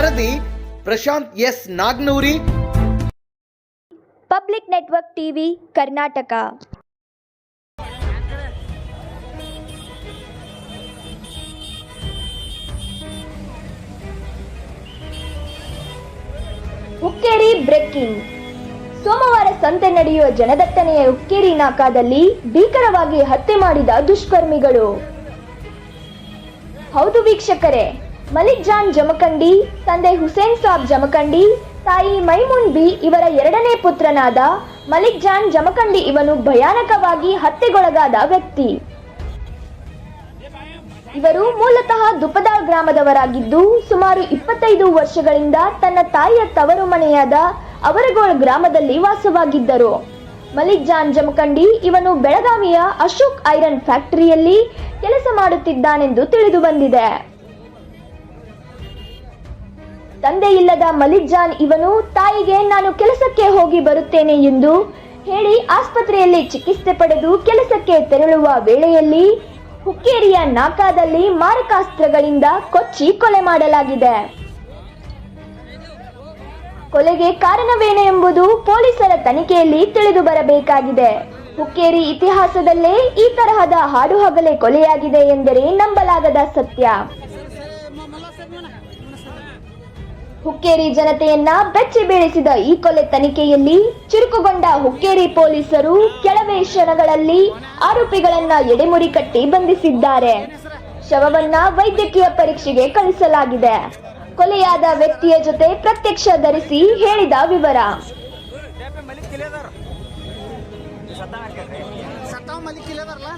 ವರದಿ Prashant S Nagnuri. Public network TV Karnataka. Hukkeri breaking. ಸೋಮವಾರ ಸಂತೆ ನಡೆಯುವ ಜನದಟ್ಟಣೆಯ ಹುಕ್ಕೇರಿ ನಾಕಾದಲ್ಲಿ ಭೀಕರವಾಗಿ ಹತ್ಯೆ ಮಾಡಿದ ದುಷ್ಕರ್ಮಿಗಳು. ಹೌದು ವೀಕ್ಷಕರೇ ಮಲಿಕ್ ಜಾನ್ ಜಮಖಂಡಿ, ತಂದೆ ಹುಸೇನ್ ಸಾಬ್ ಜಮಖಂಡಿ, ತಾಯಿ ಮೈಮುನ್ ಬಿ ಇವರ ಎರಡನೇ ಪುತ್ರನಾದ ಮಲಿಕ್ ಜಾನ್ ಜಮಖಂಡಿ ಇವನು ಭಯಾನಕವಾಗಿ ಹತ್ಯೆಗೊಳಗಾದ ವ್ಯಕ್ತಿ. ಇವರು ಮೂಲತಃ ದುಪದಾಳ್ ಗ್ರಾಮದವರಾಗಿದ್ದು ಸುಮಾರು ಇಪ್ಪತ್ತೈದು ವರ್ಷಗಳಿಂದ ತನ್ನ ತಾಯಿಯ ತವರು ಮನೆಯಾದ ಅವರಗೋಳ್ ಗ್ರಾಮದಲ್ಲಿ ವಾಸವಾಗಿದ್ದರು. ಮಲಿಕ್ ಜಾನ್ ಜಮಖಂಡಿ ಇವನು ಬೆಳಗಾವಿಯ ಅಶೋಕ್ ಐರನ್ ಫ್ಯಾಕ್ಟರಿಯಲ್ಲಿ ಕೆಲಸ ಮಾಡುತ್ತಿದ್ದಾನೆಂದು ತಿಳಿದು ಬಂದಿದೆ. ತಂದೆ ಇಲ್ಲದ ಮಲಿಕ್ ಜಾನ್ ಇವನು, ತಾಯಿಗೆ ನಾನು ಕೆಲಸಕ್ಕೆ ಹೋಗಿ ಬರುತ್ತೇನೆ ಎಂದು ಹೇಳಿ ಆಸ್ಪತ್ರೆಯಲ್ಲಿ ಚಿಕಿತ್ಸೆ ಪಡೆದು ಕೆಲಸಕ್ಕೆ ತೆರಳುವ ವೇಳೆಯಲ್ಲಿ ಹುಕ್ಕೇರಿಯ ನಾಕಾದಲ್ಲಿ ಮಾರಕಾಸ್ತ್ರಗಳಿಂದ ಕೊಚ್ಚಿ ಕೊಲೆ ಮಾಡಲಾಗಿದೆ. ಕೊಲೆಗೆ ಕಾರಣವೇನು ಎಂಬುದು ಪೊಲೀಸರ ತನಿಖೆಯಲ್ಲಿ ತಿಳಿದು ಬರಬೇಕಾಗಿದೆ. ಹುಕ್ಕೇರಿ ಇತಿಹಾಸದಲ್ಲೇ ಈ ತರಹದ ಹಾಡುಹಗಲೇ ಕೊಲೆಯಾಗಿದೆ ಎಂದರೆ ನಂಬಲಾಗದ ಸತ್ಯ. ಹುಕ್ಕೇರಿ ಜನತೆಯನ್ನ ಬೆಚ್ಚಿ ಬೀಳಿಸಿದ ಈ ಕೊಲೆ ತನಿಖೆಯಲ್ಲಿ ಚುರುಕುಗೊಂಡ ಹುಕ್ಕೇರಿ ಪೊಲೀಸರು ಕೆಲವೇ ಕ್ಷಣಗಳಲ್ಲಿ ಆರೋಪಿಗಳನ್ನ ಎಡೆಮುರಿ ಕಟ್ಟಿ ಬಂಧಿಸಿದ್ದಾರೆ. ಶವವನ್ನ ವೈದ್ಯಕೀಯ ಪರೀಕ್ಷೆಗೆ ಕಳಿಸಲಾಗಿದೆ ಕೊಲೆಯಾದ ವ್ಯಕ್ತಿಯ ಜೊತೆ ಪ್ರತ್ಯಕ್ಷ ಧರಿಸಿ ಹೇಳಿದ ವಿವರ. ಸತಾ ಮಲಿಕ್ ಇಲ್ಲದಾರಲ್ಲ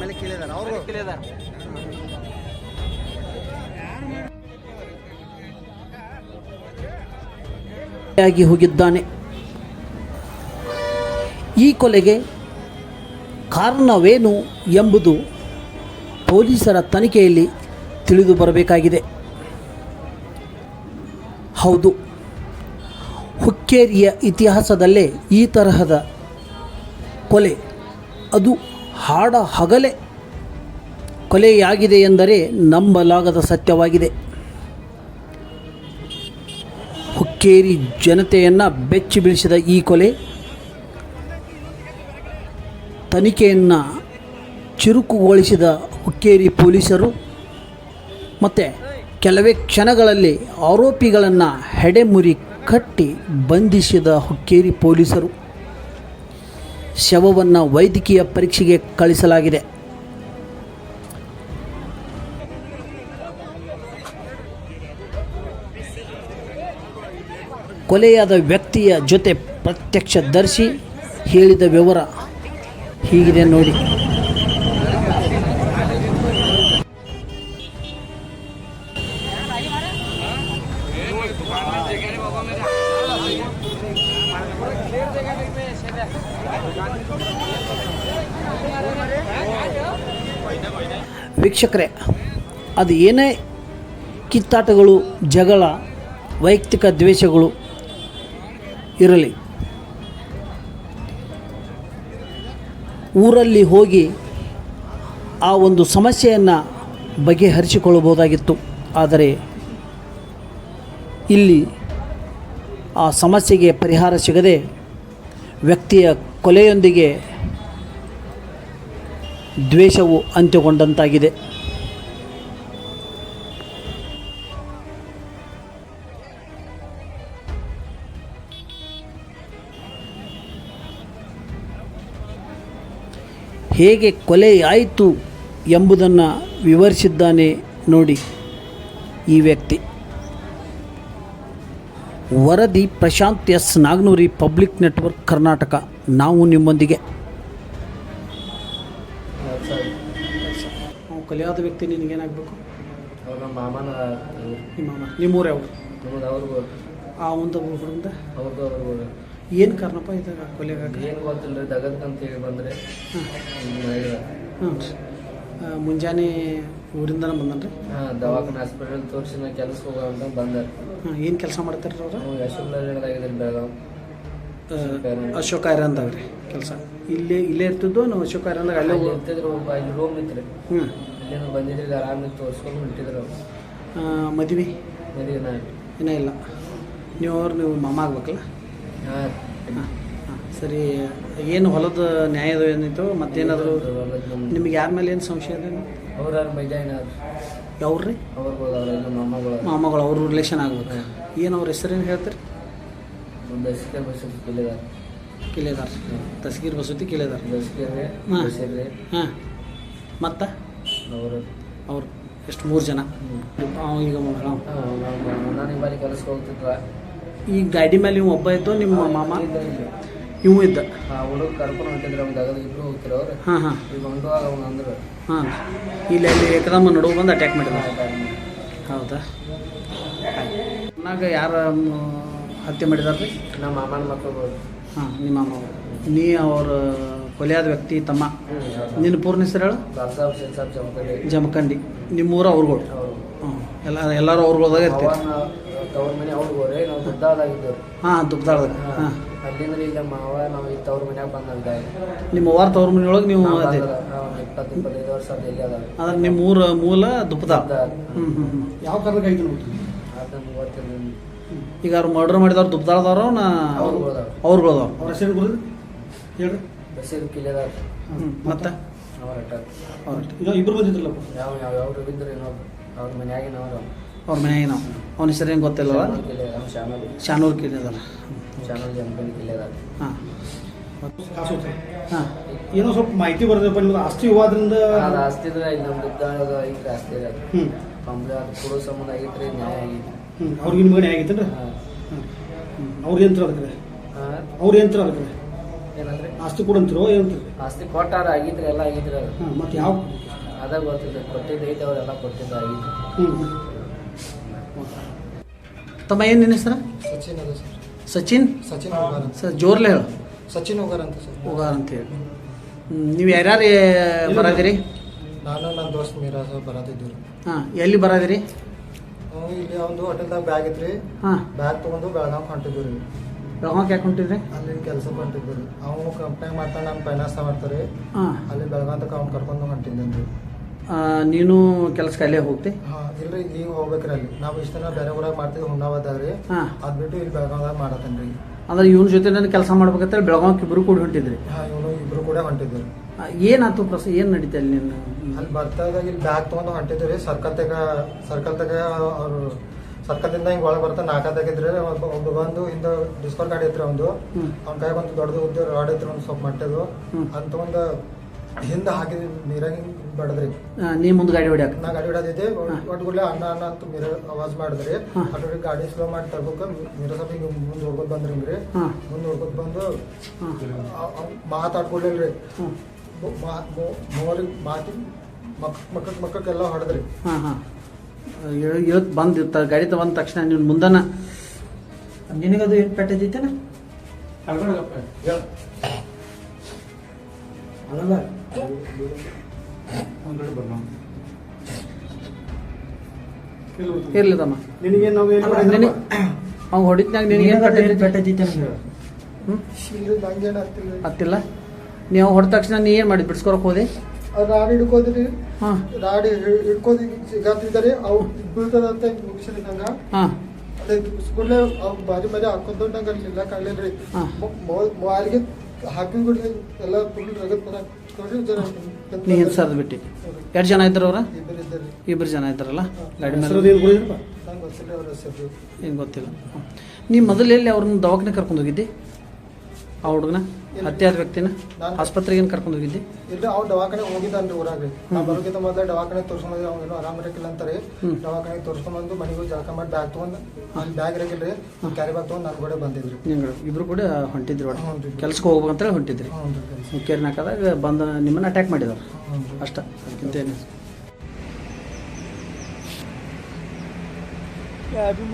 ಮಲಿಕ್. ಇಲ್ಲದಾರ ಅವರು? ಆಗಿ ಹೋಗಿದ್ದಾನೆ. ಈ ಕೊಲೆಗೆ ಕಾರಣವೇನು ಎಂಬುದು ಪೊಲೀಸರ ತನಿಖೆಯಲ್ಲಿ ತಿಳಿದು ಬರಬೇಕಾಗಿದೆ. ಹೌದು, ಹುಕ್ಕೇರಿಯ ಇತಿಹಾಸದಲ್ಲೇ ಈ ತರಹದ ಕೊಲೆ. ಅದು ಹಾಡ ಹಗಲೇ ಕೊಲೆಯಾಗಿದೆ ಎಂದರೆ ನಂಬಲಾಗದ ಸತ್ಯವಾಗಿದೆ. ಹುಕ್ಕೇರಿ ಜನತೆಯನ್ನು ಬೆಚ್ಚಿ ಬೀಳಿಸಿದ ಈ ಕೊಲೆ, ತನಿಖೆಯನ್ನು ಚುರುಕುಗೊಳಿಸಿದ ಹುಕ್ಕೇರಿ ಪೊಲೀಸರು ಮತ್ತು ಕೆಲವೇ ಕ್ಷಣಗಳಲ್ಲಿ ಆರೋಪಿಗಳನ್ನು ಹೆಡೆಮುರಿ ಕಟ್ಟಿ ಬಂಧಿಸಿದ ಹುಕ್ಕೇರಿ ಪೊಲೀಸರು. ಶವವನ್ನು ವೈದ್ಯಕೀಯ ಪರೀಕ್ಷೆಗೆ ಕಳಿಸಲಾಗಿದೆ. ಕೊಲೆಯಾದ ವ್ಯಕ್ತಿಯ ಜೊತೆ ಪ್ರತ್ಯಕ್ಷದರ್ಶಿ ಹೇಳಿದ ವಿವರ ಹೀಗಿದೆ ನೋಡಿ. ವೀಕ್ಷಕರೇ, ಅದು ಏನೇ ಕಿತ್ತಾಟಗಳು, ಜಗಳ, ವೈಯಕ್ತಿಕ ದ್ವೇಷಗಳು ಇರಲಿ. ಊರಲ್ಲಿ ಹೋಗಿ ಆ ಒಂದು ಸಮಸ್ಯೆಯನ್ನು ಬಗೆಹರಿಸಿಕೊಳ್ಳಬಹುದಾಗಿತ್ತು. ಆದರೆ ಇಲ್ಲಿ ಆ ಸಮಸ್ಯೆಗೆ ಪರಿಹಾರ ಸಿಗದೆ ವ್ಯಕ್ತಿಯ ಕೊಲೆಯೊಂದಿಗೆ ದ್ವೇಷವು ಅಂತ್ಯಗೊಂಡಂತಾಗಿದೆ. ಹೇಗೆ ಕೊಲೆಯಾಯಿತು ಎಂಬುದನ್ನು ವಿವರಿಸಿದ್ದಾನೆ ನೋಡಿ ಈ ವ್ಯಕ್ತಿ. ವರದಿ Prashant S. Nagnuri public network Karnataka. ನಾವು ನಿಮ್ಮೊಂದಿಗೆ. ಕೊಲೆಯಾದ ವ್ಯಕ್ತಿ ನಿನಗೇನಾಗಬೇಕು? ಅವ್ರ ನಮ್ಮ ಮಾಮನ ನಿಮ್ಮ ನಿಮ್ಮೂರು ಯಾವ ನಮ್ಮದು ಅವ್ರಿಗೂ ಆ ಒಂದು ಹುಡುಗಂದ ಅವ್ರದ್ದು ಅವ್ರಿಗೂ ಏನು ಕಾರಣಪ್ಪ ಇದಾಗ ಕೊಲೆಗಾಗ ಏನು ಗೊತ್ತಿಲ್ಲ ರೀ ದಗದ್ಕಂತ ಹೇಳಿ ಬಂದರೆ. ಹ್ಞೂ ಮುಂಜಾನೆ ಊರಿಂದನೇ ಬಂದನ್ರಿ? ಹಾಂ ದವಾಖಾನೆ ಹಾಸ್ಪಿಟಲ್ ತೋರಿಸಿ ನಾ ಕೆಲ್ಸಕ್ಕೆ ಹೋಗೋ ಅಂತ ಬಂದೆ. ಹಾಂ ಏನು ಕೆಲಸ ಮಾಡ್ತಾರೆ ಅವ್ರು? ಬೆಳಗಾವ್. ಅಶೋಕ ಐರಂದಾಗ ರೀ ಕೆಲಸ. ಇಲ್ಲೇ ಇಲ್ಲೇ ಇರ್ತಿದ್ದು ನಾವು ಅಶೋಕ ಐರಂದಾಗ ಅಲ್ಲೇ ಇರ್ತಿದ್ರು ಇಲ್ಲಿ ರೂಮ್ ಇತ್ತು ರೀ. ಹ್ಞೂ ಇಲ್ಲೇನು ಬಂದಿದ್ರಿ ಆರಾಮಾಗಿ ತೋರಿಸ್ಕೊಂಡು ಹೊಂಟಿದ್ರು ಮದ್ವೆ? ಮದುವೆ ಇನ್ನೂ ಇಲ್ಲ. ನೀವು ಅವ್ರು ನೀವು ಮಾಮ ಆಗ್ಬೇಕಲ್ಲ? ಸರಿ ಏನು ಹೊಲದ ನ್ಯಾಯದ ಏನಿತ್ತು ಮತ್ತೇನಾದರೂ ನಿಮ್ಗೆ ಯಾರ ಮೇಲೆ ಏನು ಸಂಶಯ ಇದೆ? ಅವ್ರ ಯಾವ್ರಿ ಮಾಮಗಳು ಅವ್ರ ರಿಲೇಷನ್ ಆಗ್ಬೇಕು. ಏನು ಅವ್ರ ಹೆಸರೇನು ಹೇಳ್ತೀರಿ? ಕಿಲೇದಾರ್ ತಸ್ಗೀರ್ ಬಸತಿ ಕಿಲೇದಾರ್ ಹಾ. ಮತ್ತೆ? ಅವರು. ಅವ್ರು. ಎಷ್ಟು ಮೂರು ಜನ? ಈಗ. ನಾನು ಕೆಲಸ ಕೆಲಸಕ್ಕೆ ಹೋಗ್ತಿದ್ವ? ಈ ಗಾಡಿ ಮೇಲೆ ಇವ್ ಒಬ್ಬ ಇತ್ತು ನಿಮ್ಮ ಮಾಮ. ಇವು ಇದ್ದ. ಹುಡುಗ ಕರ್ಕೊಂಡು ಹೊಂಟಿದ್ರು ಅವ್ನ ಜಾಗದ ಇಬ್ರು ಹೋಗ್ತಿರೋ ಅವ್ರು. ಹಾಂ ಹಾಂ. ಈಗ ಹೊಂಟುವಾಗ ಅವ್ನು ಅಂದ್ರು. ಹಾಂ. ಇಲ್ಲಿ ಅಲ್ಲಿ ಏಕದಮ್ಮ ನಡುವೆ ಬಂದು ಅಟ್ಯಾಕ್ ಮಾಡಿದ ಹೌದಾ? ನಾಗ ಯಾರು ಹತ್ಯೆ ಮಾಡಿದಾರ್ರಿ ನಮ್ಮ ಮಾಮನ ಮಕ್ಕಳು ಹಾಂ ನಿಮ್ಮ ಮಾಮ ನೀ ಅವ್ರ ಕೊಲೆಯಾದ ವ್ಯಕ್ತಿ ತಮ್ಮ. ನಿನ್ನ ಪೂರ್ಣ ಹೆಸರು ಹೇಳು? ಬಾಬಸಾಬ್ ಸಾಹೇಬ್ ಜಮಕಂಡಿ ಜಮಖಂಡಿ. ನಿಮ್ಮೂರ ಅವ್ರುಗಳು. ಎಲ್ಲ ಎಲ್ಲರೂ ಅವ್ರಿಗೆ ಹೋದಾಗ ಇರ್ತೀವಿ. ತವ್ರ ಮನೆ ಅವ್ರಿಗೆ ನಾವು ದುಡ್ಡಾದಾಗಿದ್ದೆವು ಹಾಂ ದುಬ್ದಾಳ್ದಾಗ ಹಾಂ ಅಲ್ಲಿಂದ ಇಲ್ಲ ಮಾವ ನಾವು ಈ ತವ್ರ ಮನ್ಯಾಗ ಬಂದಾಗ ನಿಮ್ಮ ವಾರ ತವ್ರ ಮನೆಯೊಳಗೆ ನೀವು ಅದೇ. ಒಂದು ಇಪ್ಪತ್ತು ಇಪ್ಪತ್ತೈದು ವರ್ಷ ಅದು ಎಲ್ಲಿ ಅದಾವೆ. ಅಂದ್ರೆ ನಿಮ್ಮ ಊರ ಮೂಲ ದುಪ್ಪದಾಳ್ ಹ್ಞೂ ಹ್ಞೂ ಹ್ಞೂ ಯಾವ ಕಾರಣಕ್ಕೆ ಆಯ್ತು ಅದನ್ನು ಗೊತ್ತಿಲ್ಲ ಈಗ ಅವ್ರು ಮರ್ಡರ್ ಮಾಡಿದವ್ರು ದುಬ್ದಾಳ್ದವ್ರು ನಾ ಅವ್ರುಗಳದವ್ರು ಅವ್ರ ಹೆಸರು ಹೇಳ್ರಿ. ಕಿಲೆದಾರ ಹ್ಞೂ ಮತ್ತೆ? ಅವರ ಅವ್ರ ಇಬ್ರು ಬಂದಿದ್ರಲ್ಲ ಯಾವ ಯಾವ ಯಾವ ಬಿದ್ದರೆ ಇನ್ನೊಬ್ರು ಅವ್ರ ಮನ್ಯಾಗಿನವರು ಅವ್ರ. ಮನೆಯಾಗ ನಾವು ಅವ್ನ ಹೆಸರು ಏನು ಗೊತ್ತಿಲ್ಲ ಕಿಲೆ ಶಾನೂರ್ ಕಿಲ್ಲ ಅದಲ್ಲ ಹಾಂ. ಹಾಂ. ಏನೋ ಸ್ವಲ್ಪ ಮಾಹಿತಿ ಬರ್ತದೆ ನಿಮ್ದು ಆಸ್ತಿ ವಿವಾದದಿಂದ ಅದು ಆಸ್ತಿ ಇದ್ರೆ ಇಲ್ಲಿ ನಮ್ಮ ದುಡ್ಡಾಳದ ಐತ್ರಿ ಆಸ್ತಿ ಹ್ಞೂ ಕಂಪ್ನಿ ಅದು ಕೊಡೋ ಸಂಬಂಧ ಆಗೈತ್ರಿ ನ್ಯಾಯ ಆಗೈತಿ ಹ್ಞೂ ಅವ್ರಿಗೆ ನಿಮ್ಮ ಮನೆ ಆಗಿತ್ತೇನ್ರಿ ಹಾಂ. ಅವ್ರ ಯಂತ್ರ ಅದಕ್ಕೆ ಹಾಂ. ಅವ್ರ ಯಂತ್ರ ಅದಕ್ಕೆ ಏನಂದ್ರೆ? ಆಸ್ತಿ ಕೊಡಂತಿರೋ ಏನಂತ ಆಸ್ತಿ ಕೊಟ್ಟಾರ ಆಗಿದ್ರೆ ಎಲ್ಲ ಆಗಿದ್ರೆ ಅದು. ಹಾಂ ಮತ್ತೆ ಯಾವ ಅದ ಗೊತ್ತಿದೆ ಕೊಟ್ಟಿದ್ದು ಐತೆ ಅವರೆಲ್ಲ ಕೊಟ್ಟಿದ್ದು ಹ್ಞೂ ತಮ್ಮ ಏನು ನಿನ್ನ ಹೆಸರು? ಸಚಿನ್ ಅದ ಸರ್. ಸಚಿನ್? ಸಚಿನ್ ಹೋಗಾರ್ ಅಂತ. ಸರ್ ಜೋರ್ಲೆ ಹೇಳು. ಸಚಿನ್ ಹೋಗಾರ್ ಅಂತ ಸರ್. ಹೋಗಾರ ಅಂತ ಹೇಳಿ. ನೀವು ಯಾರ್ಯಾರು ಬರಾದಿರಿ? ನಾನು ನನ್ನ ದೋಸ್ತ್ ಮೀರಾ ಸರ್ ಬರಾದಿದ್ದೀರಿ ಹಾಂ ಎಲ್ಲಿ ಬರಾದಿರಿ? ನಾವು ಇಲ್ಲಿ ಒಂದು ಹೋಟೆಲ್ದಾಗ ಬ್ಯಾಗ್ ಇತ್ರಿ. ಹಾಂ. ಬ್ಯಾಗ್ ತೊಗೊಂಡು ಬೆಳಗಾವ್ ಹೊಂಟಿದ್ವಿ ರೀ. ಬೆಳಗಾವ್ ಯಾಕೆ ಹೊಂಟಿದ್ರಿ? ಅಲ್ಲಿ ಕೆಲಸ ಹೊಂಟಿದ್ವಿ ರೀ. ಅವನು ಕಂಪ್ನಿ ಮಾಡ್ತಾನೆ ನಮ್ಮ ಫೈನಾನ್ಸ್ ಮಾಡ್ತಾರೆ ಹಾಂ. ಅಲ್ಲಿ ಬೆಳಗಾವ್ ತಕ ಅವ್ನು ಕರ್ಕೊಂಡು ಹೊಂಟಿದ್ದೇನೆ ರೀ ನೀನು ಕೆಲಸಕ್ಕೆ ಅಲ್ಲೇ ಹೋಗ್ತಿ? ಹಾಂ ಇಲ್ರಿ ಈಗ ಹೋಗ್ಬೇಕ್ರಿ ಅಲ್ಲಿ. ನಾವು ಇಷ್ಟ ದಿನ ಬೇರೆ ಊರಾಗ ಮಾಡ್ತೀವಿ ಹುಣ್ಣಾವದಾಗ ರೀ. ಹಾಂ. ಅದು ಬಿಟ್ಟು ಇಲ್ಲಿ ಬೆಳಗಾವ್ದಾಗ ಮಾಡತ್ತೇನ್ರಿ ಅಂದ್ರೆ ಇವನ ಜೊತೆ ನಾನು ಕೆಲಸ ಮಾಡ್ಬೇಕಂತೇಳಿ ಬೆಳಗಾವ್కి ಇಬ್ಬರು ಕೂಡ ಹೊಂಟಿದ್ರಿ? ಹಾಂ ಇವನು ಇಬ್ರು ಕೂಡ ಹೊಂಟಿದ್ರು ಆ, ಏನಾಯ್ತು ಪ್ರಸ ಏನು ನಡೀತಾ ಇಲ್ಲಿ ನಿನ್ನ? ಅಲ್ಲಿ ಬರ್ತಾಗ ಇಲ್ಲಿ ಬ್ಯಾಗ್ ತಗೊಂಡು ಹೊಂಟಿದ್ವಿ ರೀ. ಸರ್ಕಲ್ ತಗ ಸರ್ಕಲ್ ತಗ ಅವರು ಸರ್ಕಲ್ದಿಂದ ಹಿಂಗೆ ಒಳಗೆ ಬರ್ತಾ ನಾಕ ಒಬ್ಬ ಒಬ್ಬ ಬಂದು ಹಿಂದೆ ಡಿಸ್ಕೌಂಟ್ ಗಾಡಿ ಒಂದು ಹ್ಮ್. ಅವ್ನ ಕೈ ಬಂದು ದೊಡ್ಡದು ಉದ್ದ ರಾಡ್ ಇತ್ತು ಒಂದು ಸ್ವಲ್ಪ ಮಟ್ಟದು ಹ್ಮ್. ಅಂತ ಒಂದು ಹಿಂದೆ ಹಾಕಿ ನೀರಾಗಿ ಬಡದ್ರಿ. ನೀ ಮುಂದೆ ಗಾಡಿ ಹೊಡ್ಯಾಕ. ನಾ ಗಾಡಿ ಹೊಡೋದಿದ್ದೆ. ಒಟ್ಟು ಕೂಡಲೇ ಅಣ್ಣ ಅಣ್ಣ ಅಂತ ಮೀರ ಆವಾಜ್ ಮಾಡಿದ್ರಿ. ಹಾ. ಅದ್ರ ಗಾಡಿ ಸ್ಲೋ ಮಾಡಿ ತಗೋಕ ಮೀರ ಸ್ವಲ್ಪ ಹಿಂಗೆ ಮುಂದೆ ಹೊಡ್ಕೊತ ಬಂದ್ರಿ ರೀ ಹಾಂ. ಮುಂದೆ ಹೊಡ್ಕೊತ ಬಂದು ಹಾಂ. ಮಾತಾಡ್ಕೊಡ್ಲಿಲ್ರಿ ಹ್ಞೂ ಮೂವರಿಗೆ ಮಾತಿ ಮಕ್ ಮಕ್ಕಕ್ ಮಕ್ಕಕ್ಕೆಲ್ಲ ಹೊಡೆದ್ರಿ. ಹಾಂ ಹಾಂ. ಇವತ್ತು ಬಂದು ತ ಗಾಡಿ ತಗೊಂಡ ತಕ್ಷಣ ನೀನು ಮುಂದನ. ನಿನಗದು ಏನು ಪೆಟ್ಟೈತೇನ ಇರ್ಲಿ ತಮ್ಮ. ನಿನಗೆ ನಾವು ಏನು ನಿನಗೆ ಅವ್ನು ಹೊಡಿತ್ನಾಗ ನಿನಗೆ ಪೆಟ್ಟೈತಿ ನಂಗೇನು ಆಗ್ತಿಲ್ಲ ಹತ್ತಿಲ್ಲ ನೀವು ಹೊಡೆದ ತಕ್ಷಣ ನೀ ಏನು ಮಾಡಿ ಬಿಡ್ಸ್ಕೊರಕ್ಕೆ ಹೋದೆ? ರಾಡಿ ಹಿಡ್ಕೋದ್ರಿ ಹಾಂ. ರಾಡಿ ಹಿಡ್ಕೋದಿ ಸಿಗಾತಿದ್ದಾರೆ ಅವು ಬೀಳ್ತದಂತ ಹಾಂ. ಅದೇ ಸ್ಕೂಲೇ ಅವ್ ಬಾರಿ ಬಾರಿ ಹಾಕೊಂಡ್ ನಂಗೆ ಅಲ್ಲಿ ಇಲ್ಲ ಕಾಣ್ಲಿಲ್ರಿ. ಹಾ. ಮೊಬೈಲ್ಗೆ ಎಲ್ಲ ಫುಲ್ ರಗತ್ ನೋಡ್ರಿ ನೀ ಹಿಂದೆ ಸರ್ದು ಬಿಟ್ಟು. ಎರಡು ಜನ ಇದ್ರು ಅವ್ರ? ಇಬ್ಬರು ಇದ್ದಾರೆ. ಇಬ್ಬರು ಜನ ಇದ್ದಾರಲ್ಲ? ಗಾಡಿ ಮೇಲೆ. ಏನು ನಂಗೆ ಗೊತ್ತಿಲ್ಲ ಅವ್ರ ಹೆಸರು. ಏನು ಗೊತ್ತಿಲ್ಲ. ಹ್ಮ್. ನೀ ಮೊದಲು ಎಲ್ಲಿ ಅವ್ರನ್ನ ದವಾಖಾನೆ ಕರ್ಕೊಂಡು ಹೋಗಿದ್ದಿ? ಆ ಹುಡುಗನ? ಹತ್ಯಾದ ವ್ಯಕ್ತಿನ ಆಸ್ಪತ್ರೆಗೆ ಕರ್ಕೊಂಡು ಹೋಗಿದ್ದೆ? ಇಲ್ಲ ಅವ್ನು ದವಾಖಾನೆ ಹೋಗಿದ್ದಾನ್ರಿ ಊರಾಗ್ರಿ ನಾ ಬರೋಕಿಂತ ಮೊದಲ ದವಾಖಾನೆ ತೋರ್ಸ್ಕೊಂಡು ಹೋಗಿ ಅವ್ನು ಏನೋ ಆರಾಮ್ ಇರಕ್ಕಿಲ್ಲ ಅಂತಾರೆ. ದವಾಖಾನೆ ತೋರಿಸ್ಕೊಂಡ್ಬಂದು ಮನೆಗೆ ಹೋಗಿ ಜಳಕ ಮಾಡಿ ಬ್ಯಾಗ್ ತೊಗೊಂಡು ಅಲ್ಲಿ ಬ್ಯಾಗ್ ಇರಕ್ಕಿಲ್ರಿ ಕ್ಯಾರಿ ಬ್ಯಾಗ್ ತೊಗೊಂಡು ನಾನು ಕೂಡ ಬಂದಿದ್ರಿ. ನಿಮ್ಗಳು ಇಬ್ರು ಕೂಡ ಹೊಂಟಿದ್ರು ಒಳಗೆ ಹ್ಞೂ ರೀ ಕೆಲ್ಸಕ್ಕೆ ಹೋಗ್ಬೇಕಂತ ಹೊಂಟಿದ್ರಿ? ಹ್ಞೂ ರೀ ಬಂದ ನಿಮ್ಮನ್ನ ಅಟ್ಯಾಕ್ ಮಾಡಿದವ್ರು? ಹ್ಞೂ ಅಷ್ಟೇ. ಅದಕ್ಕಿಂತ ಏನು? ಯಾರು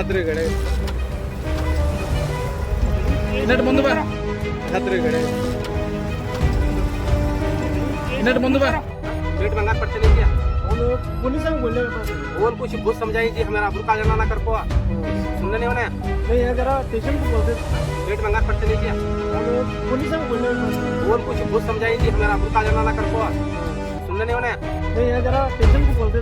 ಎದುರುಗಡೆ ಇನ್ನಟ್ ಮುಂದೆ ಬಾ ಎದುರುಗಡೆ ಇನ್ನಟ್ ಮುಂದೆ बा पेट मंगा पड़ते नहीं क्या पुलिस बोले बोल कुछ बहुत समझाई जी हमारा अब्रू का जाना ना कर को सुनने नहीं होने नहीं है जरा स्टेशन को बोलते पेट मंगा पड़ते नहीं क्या पुलिस बोले बोल कुछ बहुत समझाई जी हमारा अब्रू का जाना ना कर को सुनने नहीं होने नहीं है जरा स्टेशन को बोलते